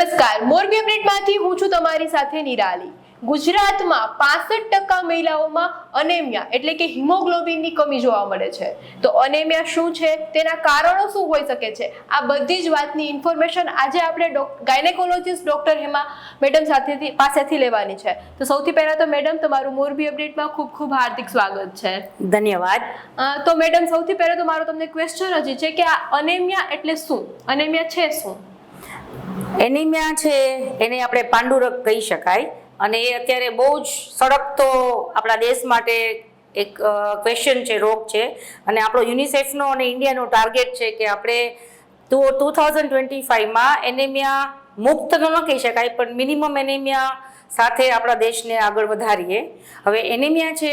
નમસ્કાર. મોરબી અપડેટમાંથી હું છું તમારી સાથે નિરાલી. ગુજરાતમાં પાસઠ ટકા મહિલાઓમાં અનેમિયા એટલે કે હિમોગ્લોબિનની કમી જોવા મળે છે. તો અનેમિયા શું છે? તેના કારણો શું હોઈ શકે છે? આ બધી જ વાતની ઇન્ફોર્મેશન આજે આપણે ગાયનેકોલોજીસ્ટ ડોક્ટર હેમા મેડમ સાથેથી પાસેથી લેવાની છે. તો સૌથી પહેલા તો મેડમ તમારું મોરબી અપડેટમાં ખૂબ ખૂબ હાર્દિક સ્વાગત છે. ધન્યવાદ. તો મેડમ સૌથી પહેલા તો મારો તમને ક્વેશ્ચન હજી છે કે આ અનેમિયા એટલે શું? અનેમિયા છે શું? એનિમિયા છે, એને આપણે પાંડુરગ કહી શકાય. અને એ અત્યારે બહુ જ સડકતો આપણા દેશ માટે એક ક્વેશ્ચન છે, રોગ છે. અને આપણો યુનિસેફનો અને ઇન્ડિયાનો ટાર્ગેટ છે કે આપણે ટુ ટુ થાઉઝન્ડ ટ્વેન્ટી ફાઇવમાં એનેમિયા મુક્ત ન કહી શકાય, પણ મિનિમમ એનેમિયા સાથે આપણા દેશને આગળ વધારીએ. હવે એનિમિયા છે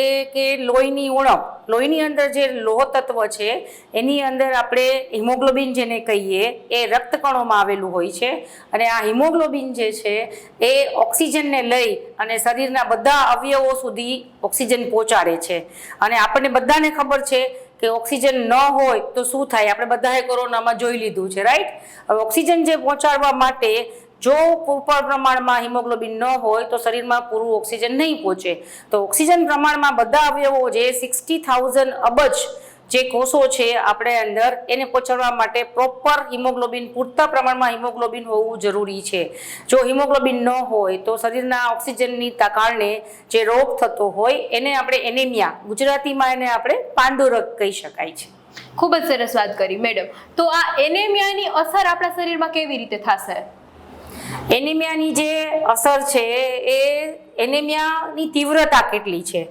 એ કે લોહીની ઉણપ. લોહીની અંદર જે લોહ તત્વ છે, એની અંદર આપણે હિમોગ્લોબિન જેને કહીએ, એ રક્તકણોમાં આવેલું હોય છે. અને આ હિમોગ્લોબિન જે છે, એ ઓક્સિજનને લઈ અને શરીરના બધા અવયવો સુધી ઓક્સિજન પહોંચાડે છે. અને આપણને બધાને ખબર છે કે ઓક્સિજન ન હોય તો શું થાય? આપણે બધાએ કોરોનામાં જોઈ લીધું છે, રાઈટ? હવે ઓક્સિજન જે પહોંચાડવા માટે જો પૂરતા પ્રમાણમાં હિમોગ્લોબિન ન હોય તો શરીરમાં પૂરું ઓક્સિજન નહીં પહોંચે. તો ઓક્સિજન પ્રમાણમાં બધા અવયવો જે સિક્સટી થાઉઝન્ડ અબજ જે કોષો છે આપણે અંદર, એને પહોંચાડવા માટે પ્રોપર હિમોગ્લોબિન, પૂરતા પ્રમાણમાં હિમોગ્લોબિન હોવું જરૂરી છે. જો હિમોગ્લોબિન ન હોય તો શરીરના ઓક્સિજનની કારણે જે રોગ થતો હોય એને આપણે એનેમિયા, ગુજરાતીમાં એને આપણે પાંડુરગ કહી શકાય છે. ખૂબ જ સરસ વાત કરી, મેડમ. તો આ એનેમિયાની અસર આપણા શરીરમાં કેવી રીતે થશે? એનિમિયાની જે અસર છે એ એનિમિયાની તીવ્રતા કેટલી છે?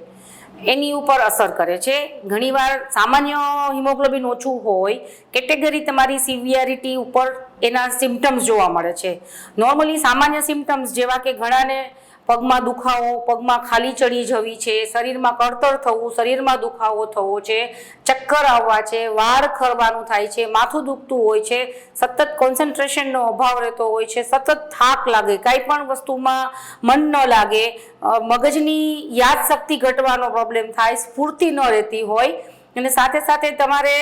એની ઉપર અસર કરે છે. ઘણીવાર સામાન્ય હિમોગ્લોબિન ઓછું હોય, કેટેગરી તમારી સિવિયરિટી ઉપર એના સિમ્ટમ્સ જોવા મળે છે. નોર્મલી સામાન્ય સિમ્ટમ્સ જેવા કે ઘણાને પગમાં દુખાવો, પગમાં ખાલી ચડી જવી છે, શરીરમાં કળતર થવું, શરીરમાં દુખાવો થવો છે, ચક્કર આવવા છે, વાળ ખરવાનું થાય છે, માથું દુખતું હોય છે, સતત કોન્સન્ટ્રેશનનો અભાવ રહેતો હોય છે, સતત થાક લાગે કાંઈ પણ વસ્તુમાં મન ન લાગે મગજની યાદશક્તિ ઘટવાનો પ્રોબ્લેમ થાય, સ્ફૂર્તિ ન રહેતી હોય, અને સાથે સાથે તમારે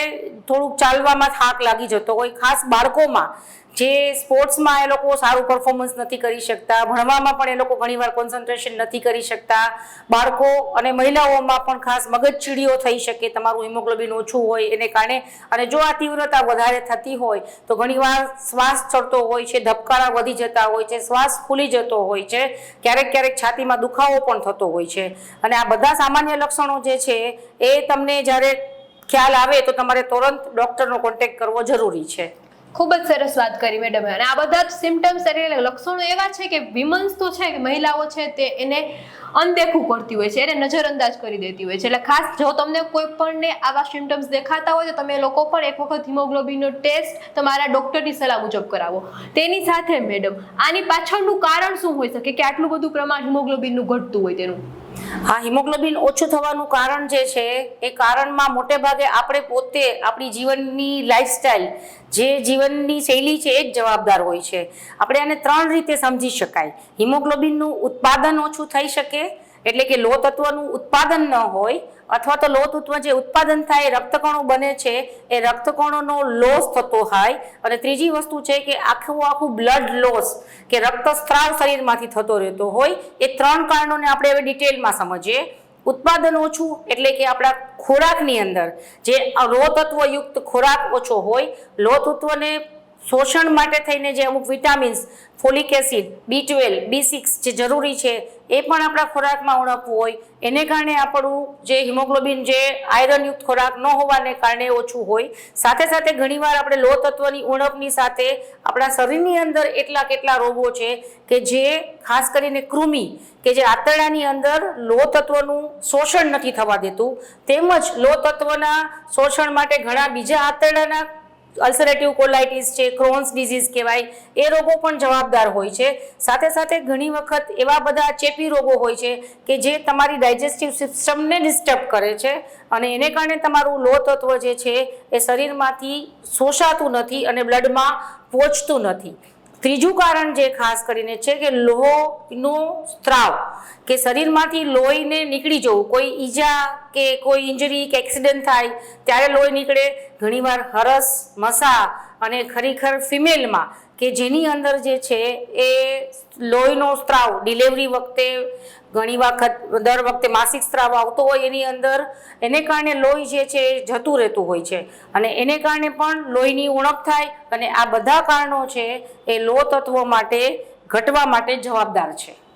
થોડુંક ચાલવામાં થાક લાગી જતો હોય, ખાસ બાળકોમાં. જે સ્પોર્ટ્સમાં એ લોકો સારું પરફોર્મન્સ નથી કરી શકતા, ભણવામાં પણ એ લોકો ઘણીવાર કોન્સન્ટ્રેશન નથી કરી શકતા. બાળકો અને મહિલાઓમાં પણ ખાસ મગજ ચીડીઓ થઈ શકે, તમારું હિમોગ્લોબિન ઓછું હોય એને કારણે. અને જો આ તીવ્રતા વધારે થતી હોય, તો ઘણીવાર શ્વાસ ચડતો હોય છે, ધબકારા વધી જતા હોય છે, શ્વાસ ફૂલી જતો હોય છે, ક્યારેક ક્યારેક છાતીમાં દુખાવો પણ થતો હોય છે. અને આ બધા સામાન્ય લક્ષણો જે છે, એ તમને જ્યારે ખ્યાલ આવે તો તમારે તુરંત ડૉક્ટરનો કોન્ટેક્ટ કરવો જરૂરી છે. ખૂબ જ સરસ વાત કરી મેડમે અને આ બધા જ સિમ્ટમ્સ એટલે લક્ષણો એવા છે કે વિમન્સ તો છે, કે મહિલાઓ છે તે એને અનદેખું કરતી હોય છે, એને નજરઅંદાજ કરી દેતી હોય છે. એટલે ખાસ જો તમને કોઈ પણને આવા સિમ્ટમ્સ દેખાતા હોય તો તમે લોકો પણ એક વખત હિમોગ્લોબિનનો ટેસ્ટ તમારા ડૉક્ટરની સલાહ મુજબ કરાવો. તેની સાથે મેડમ આની પાછળનું કારણ શું હોઈ શકે? કે આટલું બધું પ્રમાણ હિમોગ્લોબિનનું ઘટતું હોય તેનું. હા, હિમોગ્લોબિન ઓછું થવાનું કારણ જે છે, એ કારણમાં મોટે ભાગે આપણે પોતે આપણી જીવનની લાઈફસ્ટાઈલ જે જીવનની શૈલી છે, એ જ જવાબદાર હોય છે. આપણે આને ત્રણ રીતે સમજી શકાય. હિમોગ્લોબિનનું ઉત્પાદન ઓછું થઈ શકે એટલે કે લોહ તત્વનું ઉત્પાદન ન હોય, અથવા તો લોહ તત્વ જે ઉત્પાદન થાય રક્તકણો બને છે, એ રક્તકણોનો લોસ થતો હોય. અને ત્રીજી વસ્તુ છે કે આખું આખું બ્લડ લોસ કે રક્તસ્ત્રાવ શરીરમાંથી થતો રહેતો હોય, એ ત્રણ કારણોને આપણે હવે ડિટેલમાં સમજીએ. ઉત્પાદન ઓછું એટલે કે આપણા ખોરાકની અંદર જે લોહ તત્વયુક્ત ખોરાક ઓછો હોય લોહ તત્વને શોષણ માટે થઈને જે અમુક vitamins, folic acid, B twelve, B six જે જરૂરી છે, એ પણ આપણા ખોરાકમાં ઉણપવું હોય. એને કારણે આપણું જે હિમોગ્લોબિન જે આયરનયુક્ત ખોરાક ન હોવાને કારણે ઓછું હોય. સાથે સાથે ઘણીવાર આપણે લો તત્વની ઉણપની સાથે આપણા શરીરની અંદર એટલા કેટલા રોગો છે કે જે ખાસ કરીને કૃમિ કે જે આંતરડાની અંદર લોહ તત્વનું શોષણ નથી થવા દેતું. તેમજ લોહ તત્વના શોષણ માટે ઘણા બીજા આંતરડાના અલ્સરેટિવ કોલાઇટિસ છે, ક્રોન્સ ડિઝીઝ કહેવાય, એ રોગો પણ જવાબદાર હોય છે. સાથે સાથે ઘણી વખત એવા બધા ચેપી રોગો હોય છે કે જે તમારી ડાયજેસ્ટિવ સિસ્ટમને ડિસ્ટર્બ કરે છે અને એને કારણે તમારું લોહ તત્વ જે છે એ શરીરમાંથી શોષાતું નથી અને બ્લડમાં પહોંચતું નથી. ત્રીજું કારણ જે ખાસ કરીને છે કે લોહીનો સ્ત્રાવ, કે શરીરમાંથી લોહીને નીકળી જવું, કોઈ ઈજા કે કોઈ ઇન્જરી કે એક્સિડન્ટ થાય, ત્યારે લોહી નીકળે, ઘણીવાર હરસ, મસા અને ખરેખર ફિમેલમાં કે જેની અંદર જે છે એ લોહીનો સ્ત્રાવ ડિલિવરી વખતે ઘણી વખત, દર વખતે માસિક સ્ત્રાવ આવતો હોય એની અંદર, એને કારણે લોહી જે છે એ જતું રહેતું હોય છે. અને એને કારણે પણ લોહીની ઉણપ થાય અને આ બધા કારણો છે એ લોહ તત્વો માટે ઘટવા માટે જવાબદાર છે.